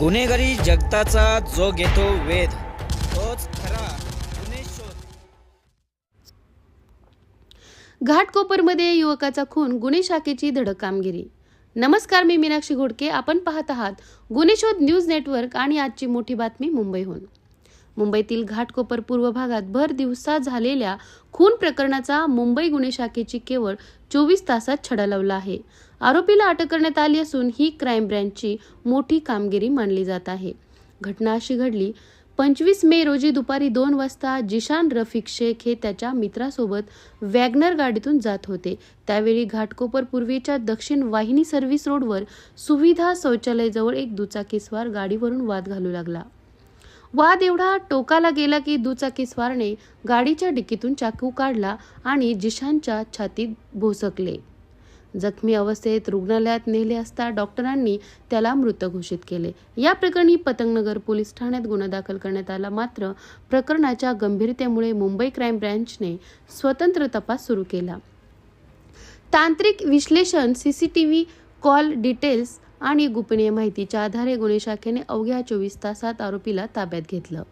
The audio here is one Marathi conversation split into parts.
गुन्हेगारी जगताचा जो घेतो वेध तोच खरा गुन्हे शोध. घाटकोपरमध्ये युवकाचा खून गुन्हे शाखेची धडक कामगिरी. नमस्कार मी मीनाक्षी घोडके. आपण पाहत आहात गुन्हेशोध न्यूज नेटवर्क आणि आजची मोठी बातमी मुंबईहून. मुंबईतील घाटकोपर पूर्व भागात भर दिवसा झालेल्या खून प्रकरणाचा मुंबई गुन्हे शाखेची केवळ चोवीस तासात छडा लावला आहे. आरोपीला अटक करण्यात आली असून ही क्राईम ब्रँचची मोठी कामगिरी मानली जात आहे. घटना अशी घडली पंचवीस मे रोजी दुपारी दोन वाजता जिशान रफिक शेख हे त्याच्या मित्रासोबत वॅगनर गाडीतून जात होते. त्यावेळी घाटकोपर पूर्वीच्या दक्षिण वाहिनी सर्व्हिस रोडवर सुविधा शौचालयाजवळ एक दुचाकीस्वार गाडीवरून वाद घालू लागला. वाद एवढा टोकाला गेला की दुचाकीस्वारने गाडीच्या डिकीतून चाकू काढला आणि जिशानच्या छातीत भोसकले. जखमी अवस्थेत रुग्णालयात नेले असता डॉक्टरांनी त्याला मृत घोषित केले. या प्रकरणी पतंगनगर पोलीस ठाण्यात गुन्हा दाखल करण्यात आला. मात्र प्रकरणाच्या गंभीरतेमुळे मुंबई क्राईम ब्रँचने स्वतंत्र तपास सुरू केला. तांत्रिक विश्लेषण सीसीटीव्ही कॉल डिटेल्स आणि गोपनीय माहितीच्या आधारे गुन्हे शाखेने अवघ्या चोवीस तासात आरोपीला ताब्यात घेतलं.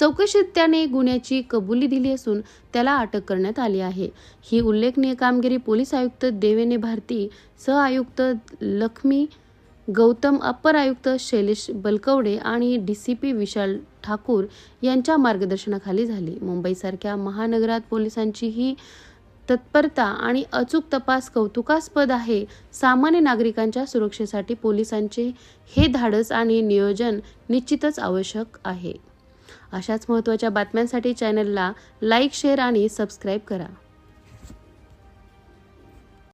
चौकशीत त्याने गुन्ह्याची कबुली दिली असून त्याला अटक करण्यात आली आहे. ही उल्लेखनीय कामगिरी पोलीस आयुक्त देवेने भारती सह आयुक्त लक्ष्मी गौतम अप्पर आयुक्त शैलेश बलकवडे आणि D C P Vishal Thakur यांच्या मार्गदर्शनाखाली झाली. मुंबईसारख्या महानगरात पोलिसांची ही तत्परता आणि अचूक तपास कौतुकास्पद आहे. सामान्य नागरिकांच्या सुरक्षेसाठी पोलिसांचे हे धाडस आणि नियोजन निश्चितच आवश्यक आहे. अशाच महत्त्वाच्या बातम्यांसाठी चॅनलला लाईक शेअर आणि सबस्क्राईब करा.